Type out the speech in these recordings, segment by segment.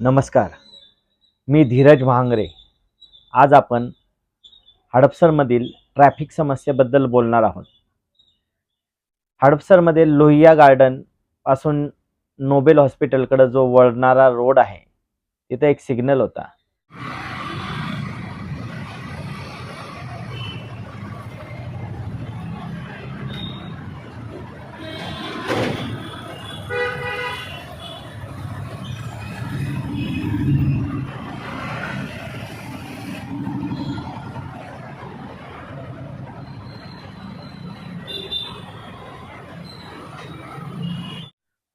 नमस्कार. मी धीरज महांगरे. आज आपण हडपसरमधील ट्रॅफिक समस्येबद्दल बोलणार आहोत. हडपसरमध्ये लोहिया गार्डनपासून नोबेल हॉस्पिटलकडं जो वळणारा रोड आहे तिथे एक सिग्नल होता.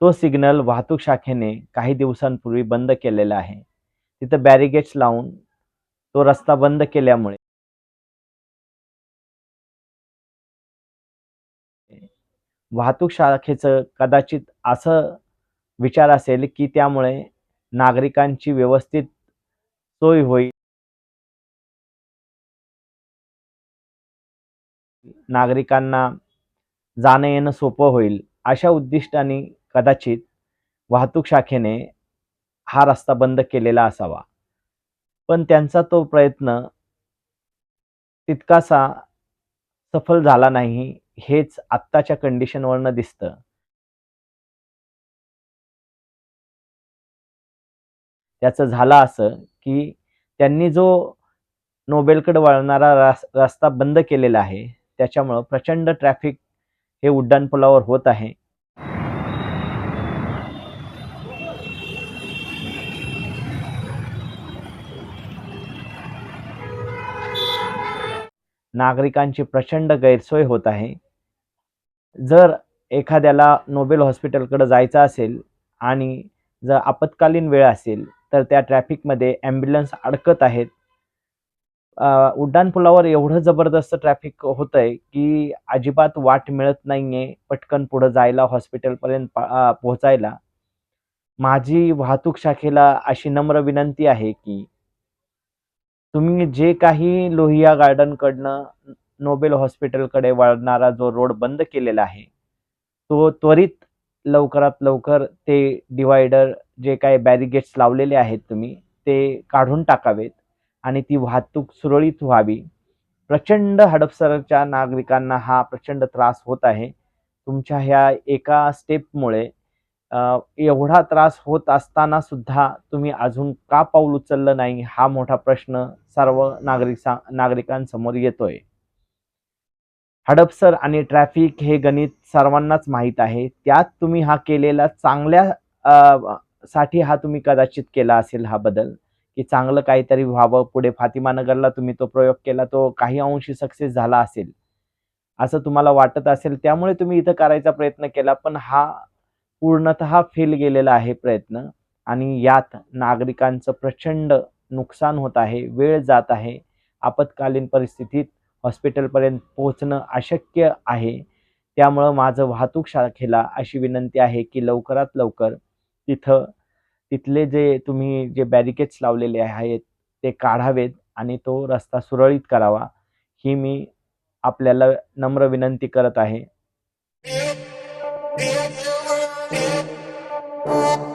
तो सिग्नल वाहतूक शाखेने काही दिवसांपूर्वी बंद केलेला आहे. तिथं बॅरिगेट्स लावून तो रस्ता बंद केल्यामुळे वाहतूक शाखेचं कदाचित असं विचार असेल की त्यामुळे नागरिकांची व्यवस्थित सोय होईल. नागरिकांना जाणं येणं सोपं होईल अशा उद्दिष्टाने कदाचित वाहतूक शाखेने हा रस्ता बंद केलेला असावा. पण त्यांचा तो प्रयत्न तितकासा सफल झाला नाही हेच आत्ताच्या कंडिशनवरनं दिसतं. त्याचं झालं असं की त्यांनी जो नोबेलकडे वळणारा रस्ता बंद केलेला आहे त्याच्यामुळं प्रचंड ट्रॅफिक हे उड्डाणपुलावर होत आहे. नागरिकांची प्रचंड गैरसोय होत आहे. जर एखाद्याला नोबेल हॉस्पिटलकडे जायचं असेल आणि जर आपत्कालीन वेळ असेल तर त्या ट्रॅफिकमध्ये ॲम्ब्युलन्स अडकत आहेत. उड्डाणपुलावर एवढं जबरदस्त ट्रॅफिक होतंय की अजिबात वाट मिळत नाही आहे पटकन पुढं जायला हॉस्पिटलपर्यंत पोहोचायला. माझी वाहतूक शाखेला अशी नम्र विनंती आहे की तुम्ही जे काही लोहिया गार्डनकडनं नोबेल हॉस्पिटलकडे वळणारा जो रोड बंद केलेला आहे तो त्वरित लवकरात लवकर ते डिवायडर जे काही बॅरिगेट्स लावलेले आहेत तुम्ही ते काढून टाकावेत आणि ती वाहतूक सुरळीत व्हावी. प्रचंड हडपसरच्या नागरिकांना हा प्रचंड त्रास होत आहे. तुमच्या ह्या एका स्टेपमुळे एवढा त्रास होत असताना सुद्धा तुम्ही अजून का पाऊल उचललं नाही? हा मोठा प्रश्न सर्व नागरिक नागरिकांसमोर येतोय. हडपसर आणि ट्रॅफिक हे गणित सर्वांनाच माहीत आहे. त्यात तुम्ही हा केलेला चांगल्या साठी हा तुम्ही कदाचित केला असेल हा बदल. की चांगलं काहीतरी व्हावं. पुढे फातिमा नगरला तुम्ही तो प्रयोग केला तो काही अंशी सक्सेस झाला असेल. असं तुम्हाला वाटत असेल. त्यामुळे तुम्ही इथं करायचा प्रयत्न केला. पण हा पूर्णतः फेल गेलेला आहे प्रयत्न. आणि यात नागरिकांचं प्रचंड नुकसान होत आहे वेळ जात आहे आपत्कालीन परिस्थितीत हॉस्पिटलपर्यंत पोहोचणं अशक्य आहे. त्यामुळं माझं वाहतूक शाखेला अशी विनंती आहे की लवकरात लवकर तिथं तिथले जे तुम्ही जे बॅरिकेड्स लावलेले आहेत ते काढावेत आणि तो रस्ता सुरळीत करावा ही मी आपल्याला नम्र विनंती करत आहे. Oh.